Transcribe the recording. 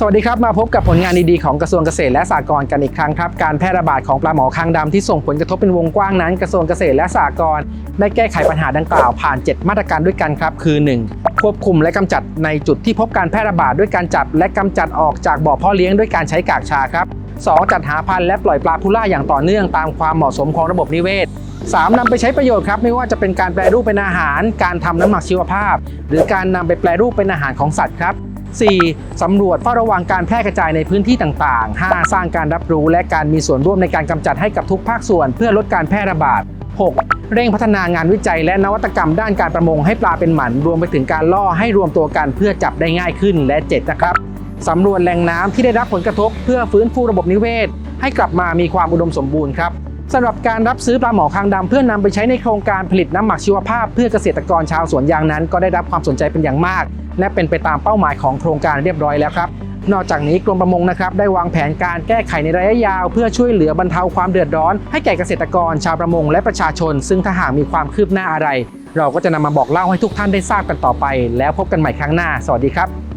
สวัสดีครับ มาพบกับผลงานดีๆของกระทรวงเกษตรและสหกรณ์กันอีกครั้งครับการแพร่ระบาดของปลาหมอคางดำที่ส่งผลกระทบเป็นวงกว้างนั้น กระทรวงเกษตรและสหกรณ์ได้แก้ไขปัญหาดังกล่าวผ่าน 7 มาตรการด้วยกันครับ คือ 1. ควบคุมและกำจัดในจุดที่พบการแพร่ระบาดด้วยการจับ และกำจัดออกจากบ่อเพ่อเลี้ยงด้วยการใช้กากชาครับ 2. จัดหาพันธุ์และปล่อยปลาพูล่าอย่างต่อเนื่องตามความเหมาะสมของระบบนิเวศ 3. นำไปใช้ประโยชน์ครับ ไม่ว่าจะเป็นการแปรรูปเป็นอาหาร การทำน้ำหมักชีวภาพ หรือการนำไปแปรรูปเป็นอาหารของสัตว์ครับ 4. สำรวจเฝ้าระวังการแพร่กระจายในพื้นที่ต่างๆ 5. สร้างการรับรู้และการมีส่วนร่วมในการกำจัดให้กับทุกภาคส่วน เพื่อลดการแพร่ระบาด 6. เร่งพัฒนางานวิจัยและนวัตกรรมด้านการประมงให้ปลาเป็นหมันรวมไปถึงการล่อให้รวมตัวกันเพื่อจับได้ง่ายขึ้นและ 7 นะครับสำรวจแหล่งน้ำที่ได้รับผลกระทบ เพื่อฟื้นฟูระบบนิเวศ ให้กลับมามีความอุดมสมบูรณ์ครับ สำหรับการรับซื้อปลาหมอคางดำเพื่อนำไปใช้ในโครงการผลิตน้ำหมักชีวภาพเพื่อเกษตรกรชาวสวนยางนั้น ก็ได้รับความสนใจเป็นอย่างมาก และเป็นไปตามเป้าหมายของโครงการเรียบร้อยแล้วครับนอกจากนี้กรมประมงนะครับได้วางแผนการแก้ไขในระยะยาว เพื่อช่วยเหลือบรรเทาความเดือดร้อน ให้แก่เกษตรกรชาวประมงและประชาชน ซึ่งถ้าหากมีความคืบหน้าอะไร เราก็จะนำมาบอกเล่าให้ทุกท่านได้ทราบกันต่อไป แล้วพบกันใหม่ครั้งหน้า สวัสดีครับ